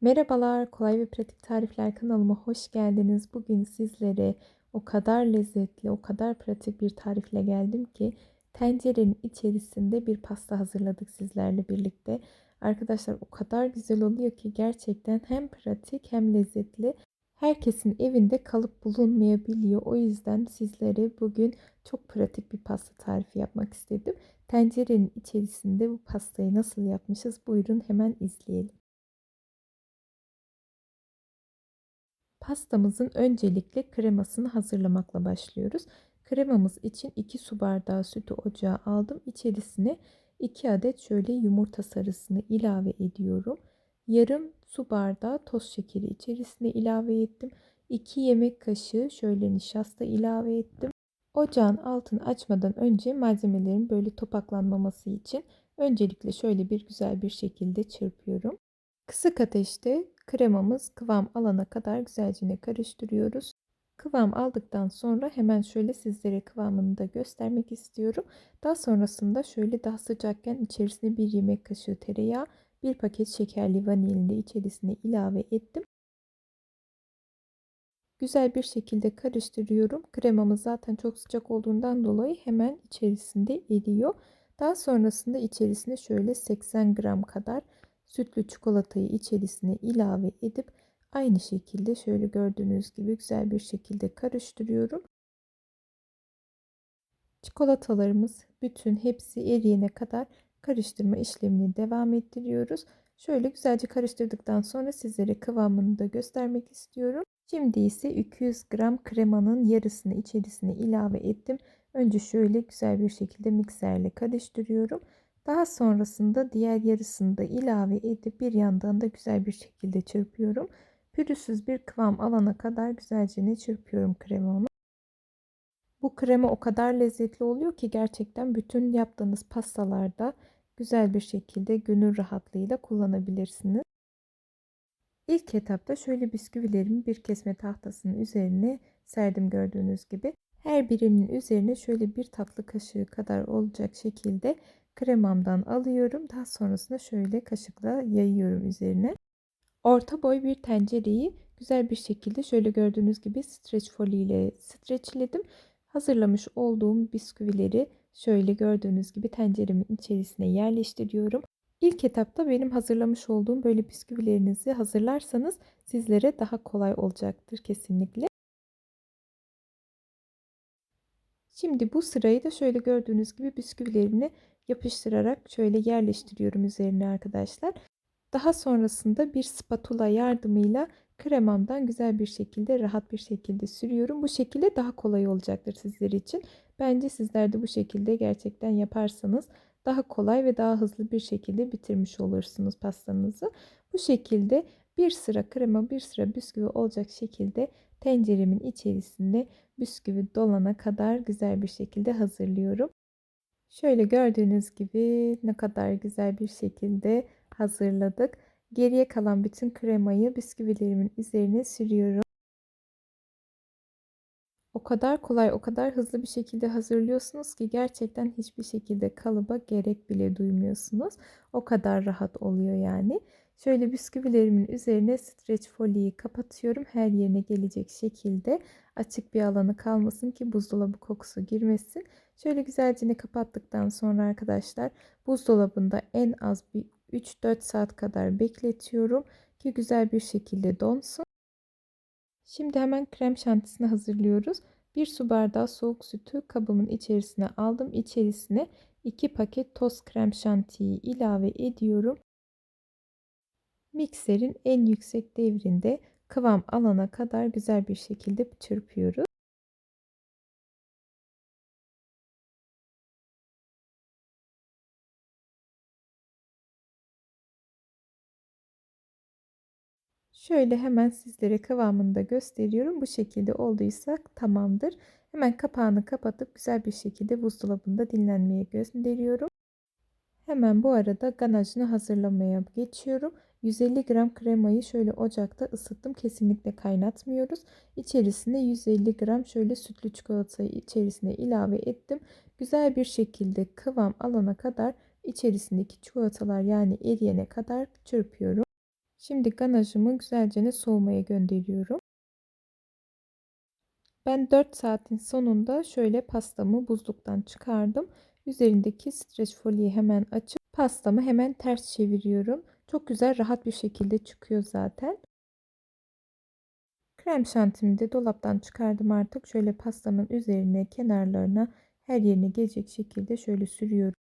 Merhabalar, kolay ve pratik tarifler kanalıma hoş geldiniz. Bugün sizlere o kadar lezzetli, o kadar pratik bir tarifle geldim ki tencerenin içerisinde bir pasta hazırladık sizlerle birlikte. Arkadaşlar o kadar güzel oluyor ki gerçekten hem pratik hem lezzetli. Herkesin evinde kalıp bulunmayabiliyor. O yüzden sizlere bugün çok pratik bir pasta tarifi yapmak istedim. Tencerenin içerisinde bu pastayı nasıl yapmışız? Buyurun hemen izleyelim. Pastamızın öncelikle kremasını hazırlamakla başlıyoruz. Kremamız için 2 su bardağı sütü ocağa aldım. İçerisine 2 adet şöyle yumurta sarısını ilave ediyorum. Yarım su bardağı toz şekeri içerisine ilave ettim. 2 yemek kaşığı şöyle nişasta ilave ettim. Ocağın altını açmadan önce malzemelerin böyle topaklanmaması için öncelikle şöyle bir güzel bir şekilde çırpıyorum. Kısık ateşte kremamız kıvam alana kadar güzelce karıştırıyoruz. Kıvam aldıktan sonra hemen şöyle sizlere kıvamını da göstermek istiyorum. Daha sonrasında şöyle daha sıcakken içerisine bir yemek kaşığı tereyağı, bir paket şekerli vanilini içerisine ilave ettim. Güzel bir şekilde karıştırıyorum. Kremamız zaten çok sıcak olduğundan dolayı hemen içerisinde eriyor. Daha sonrasında içerisine şöyle 80 gram kadar sütlü çikolatayı içerisine ilave edip aynı şekilde şöyle gördüğünüz gibi güzel bir şekilde karıştırıyorum. Çikolatalarımız bütün hepsi eriyene kadar karıştırma işlemini devam ettiriyoruz. Şöyle güzelce karıştırdıktan sonra sizlere kıvamını da göstermek istiyorum. Şimdi ise 200 gram kremanın yarısını içerisine ilave ettim. Önce şöyle güzel bir şekilde mikserle karıştırıyorum. Daha sonrasında diğer yarısını da ilave edip bir yandan da güzel bir şekilde çırpıyorum. Pürüzsüz bir kıvam alana kadar güzelce ne çırpıyorum kremamı. Bu krema o kadar lezzetli oluyor ki gerçekten bütün yaptığınız pastalarda güzel bir şekilde gönül rahatlığıyla kullanabilirsiniz. İlk etapta şöyle bisküvilerimi bir kesme tahtasının üzerine serdim gördüğünüz gibi. Her birinin üzerine şöyle bir tatlı kaşığı kadar olacak şekilde kremamdan alıyorum. Daha sonrasında şöyle kaşıkla yayıyorum üzerine. Orta boy bir tencereyi güzel bir şekilde şöyle gördüğünüz gibi streç folyo ile streçledim. Hazırlamış olduğum bisküvileri şöyle gördüğünüz gibi tenceremin içerisine yerleştiriyorum. İlk etapta benim hazırlamış olduğum böyle bisküvilerinizi hazırlarsanız sizlere daha kolay olacaktır kesinlikle. Şimdi bu sırayı da şöyle gördüğünüz gibi bisküvilerini yapıştırarak şöyle yerleştiriyorum üzerine arkadaşlar. Daha sonrasında bir spatula yardımıyla kremamdan güzel bir şekilde rahat bir şekilde sürüyorum. Bu şekilde daha kolay olacaktır sizler için. Bence sizler de bu şekilde gerçekten yaparsanız daha kolay ve daha hızlı bir şekilde bitirmiş olursunuz pastanızı. Bu şekilde bir sıra krema bir sıra bisküvi olacak şekilde tenceremin içerisinde bisküvi dolana kadar güzel bir şekilde hazırlıyorum. Şöyle gördüğünüz gibi ne kadar güzel bir şekilde hazırladık. Geriye kalan bütün kremayı bisküvilerimin üzerine sürüyorum. O kadar kolay, o kadar hızlı bir şekilde hazırlıyorsunuz ki gerçekten hiçbir şekilde kalıba gerek bile duymuyorsunuz. O kadar rahat oluyor yani. Şöyle bisküvilerimin üzerine streç folyeyi kapatıyorum. Her yerine gelecek şekilde açık bir alanı kalmasın ki buzdolabı kokusu girmesin. Şöyle güzelce kapattıktan sonra arkadaşlar buzdolabında en az bir 3-4 saat kadar bekletiyorum ki güzel bir şekilde donsun. Şimdi hemen krem şantisini hazırlıyoruz. Bir su bardağı soğuk sütü kabımın içerisine aldım. İçerisine 2 paket toz krem şantiyi ilave ediyorum. Mikserin en yüksek devrinde kıvam alana kadar güzel bir şekilde çırpıyoruz. Şöyle hemen sizlere kıvamını da gösteriyorum. Bu şekilde olduysa tamamdır. Hemen kapağını kapatıp güzel bir şekilde buzdolabında dinlenmeye gönderiyorum. Hemen bu arada ganajını hazırlamaya geçiyorum. 150 gram kremayı şöyle ocakta ısıttım. Kesinlikle kaynatmıyoruz. İçerisine 150 gram şöyle sütlü çikolatayı içerisine ilave ettim. Güzel bir şekilde kıvam alana kadar içerisindeki çikolatalar yani eriyene kadar çırpıyorum. Şimdi ganajımı güzelce soğumaya gönderiyorum. Ben 4 saatin sonunda şöyle pastamı buzluktan çıkardım. Üzerindeki streç folyeyi hemen açıp pastamı hemen ters çeviriyorum. Çok güzel rahat bir şekilde çıkıyor zaten. Krem şantimi de dolaptan çıkardım artık. Şöyle pastamın üzerine, kenarlarına, her yerine gelecek şekilde şöyle sürüyorum.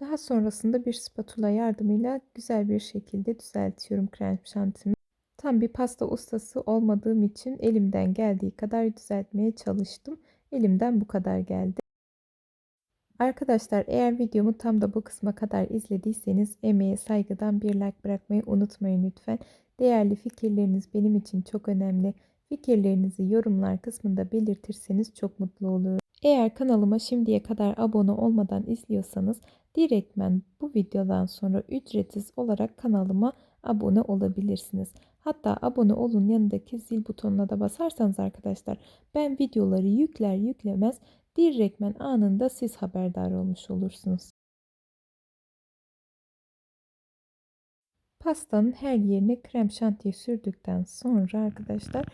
Daha sonrasında bir spatula yardımıyla güzel bir şekilde düzeltiyorum krem şantimi. Tam bir pasta ustası olmadığım için elimden geldiği kadar düzeltmeye çalıştım. Elimden bu kadar geldi. Arkadaşlar eğer videomu tam da bu kısma kadar izlediyseniz emeğe saygıdan bir like bırakmayı unutmayın lütfen. Değerli fikirleriniz benim için çok önemli. Fikirlerinizi yorumlar kısmında belirtirseniz çok mutlu olurum. Eğer kanalıma şimdiye kadar abone olmadan izliyorsanız direktmen bu videodan sonra ücretsiz olarak kanalıma abone olabilirsiniz. Hatta abone olun yanındaki zil butonuna da basarsanız arkadaşlar ben videoları yükler yüklemez direktmen anında siz haberdar olmuş olursunuz. Pastanın her yerine krem şantiyi sürdükten sonra arkadaşlar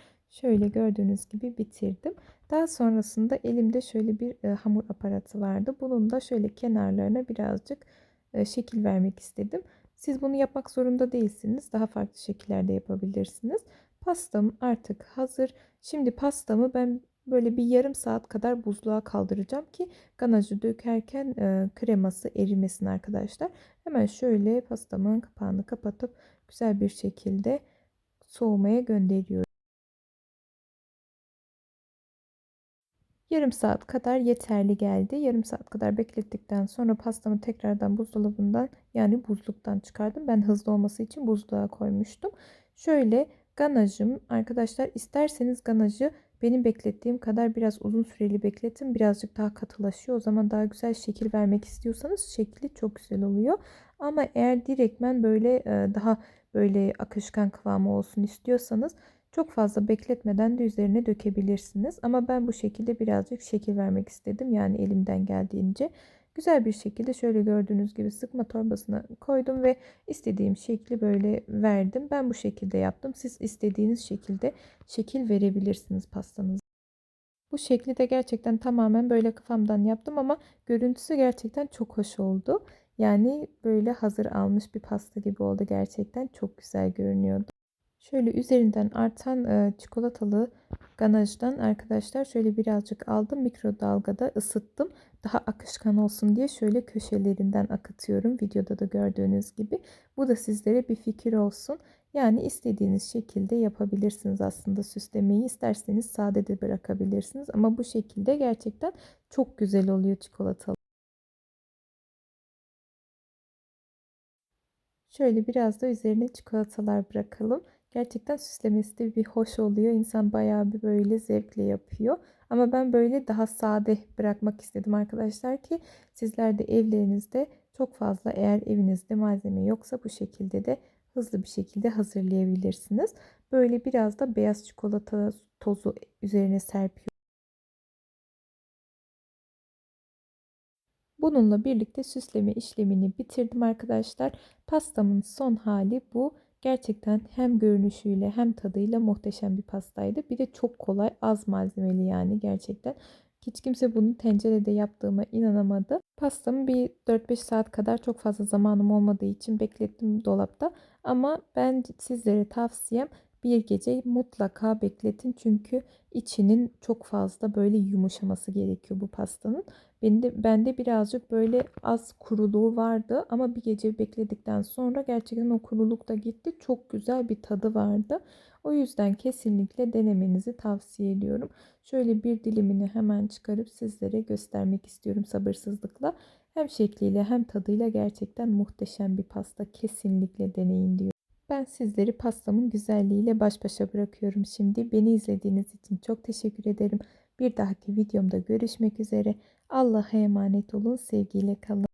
şöyle gördüğünüz gibi bitirdim. Daha sonrasında elimde şöyle bir e, hamur aparatı vardı. Bunun da şöyle kenarlarına birazcık e, şekil vermek istedim. Siz bunu yapmak zorunda değilsiniz. Daha farklı şekillerde yapabilirsiniz. Pastam artık hazır. Şimdi pastamı ben böyle bir yarım saat kadar buzluğa kaldıracağım ki ganajı dökerken e, kreması erimesin arkadaşlar. Hemen şöyle pastamın kapağını kapatıp güzel bir şekilde soğumaya gönderiyorum. Yarım saat kadar yeterli geldi. Yarım saat kadar beklettikten sonra pastamı tekrardan buzdolabından yani buzluktan çıkardım. Ben hızlı olması için buzluğa koymuştum. Şöyle ganajım arkadaşlar isterseniz ganajı benim beklettiğim kadar biraz uzun süreli bekletin. Birazcık daha katılaşıyor. O zaman daha güzel şekil vermek istiyorsanız şekli çok güzel oluyor. Ama eğer direktmen böyle daha böyle akışkan kıvamı olsun istiyorsanız çok fazla bekletmeden de üzerine dökebilirsiniz. Ama ben bu şekilde birazcık şekil vermek istedim. Yani elimden geldiğince. Güzel bir şekilde şöyle gördüğünüz gibi sıkma torbasına koydum ve istediğim şekli böyle verdim. Ben bu şekilde yaptım. Siz istediğiniz şekilde şekil verebilirsiniz pastanız. Bu şekli de gerçekten tamamen böyle kafamdan yaptım ama görüntüsü gerçekten çok hoş oldu. Yani böyle hazır almış bir pasta gibi oldu gerçekten. Çok güzel görünüyordu. Şöyle üzerinden artan e, çikolatalı ganajdan arkadaşlar şöyle birazcık aldım. Mikrodalgada ısıttım. Daha akışkan olsun diye şöyle köşelerinden akıtıyorum. Videoda da gördüğünüz gibi. Bu da sizlere bir fikir olsun. Yani istediğiniz şekilde yapabilirsiniz aslında süslemeyi. isterseniz sade de bırakabilirsiniz. Ama bu şekilde gerçekten çok güzel oluyor çikolatalı. Şöyle biraz da üzerine çikolatalar bırakalım. Gerçekten süslemesi de bir hoş oluyor. İnsan bayağı bir böyle zevkle yapıyor. Ama ben böyle daha sade bırakmak istedim arkadaşlar ki sizler de evlerinizde çok fazla eğer evinizde malzeme yoksa bu şekilde de hızlı bir şekilde hazırlayabilirsiniz. Böyle biraz da beyaz çikolata tozu üzerine serpiyorum. Bununla birlikte süsleme işlemini bitirdim arkadaşlar. Pastamın son hali bu. Gerçekten hem görünüşüyle hem tadıyla muhteşem bir pastaydı. Bir de çok kolay, az malzemeli yani gerçekten. Hiç kimse bunu tencerede yaptığıma inanamadı. Pastamı bir 4-5 saat kadar çok fazla zamanım olmadığı için beklettim dolapta. Ama ben sizlere tavsiyem bir gece mutlaka bekletin. Çünkü içinin çok fazla böyle yumuşaması gerekiyor bu pastanın. Bende, bende birazcık böyle az kuruluğu vardı ama bir gece bekledikten sonra gerçekten o kuruluk da gitti. Çok güzel bir tadı vardı. O yüzden kesinlikle denemenizi tavsiye ediyorum. Şöyle bir dilimini hemen çıkarıp sizlere göstermek istiyorum sabırsızlıkla. Hem şekliyle hem tadıyla gerçekten muhteşem bir pasta. Kesinlikle deneyin diyorum. Ben sizleri pastamın güzelliğiyle baş başa bırakıyorum şimdi. Beni izlediğiniz için çok teşekkür ederim. Bir dahaki videomda görüşmek üzere. Allah'a emanet olun. Sevgiyle kalın.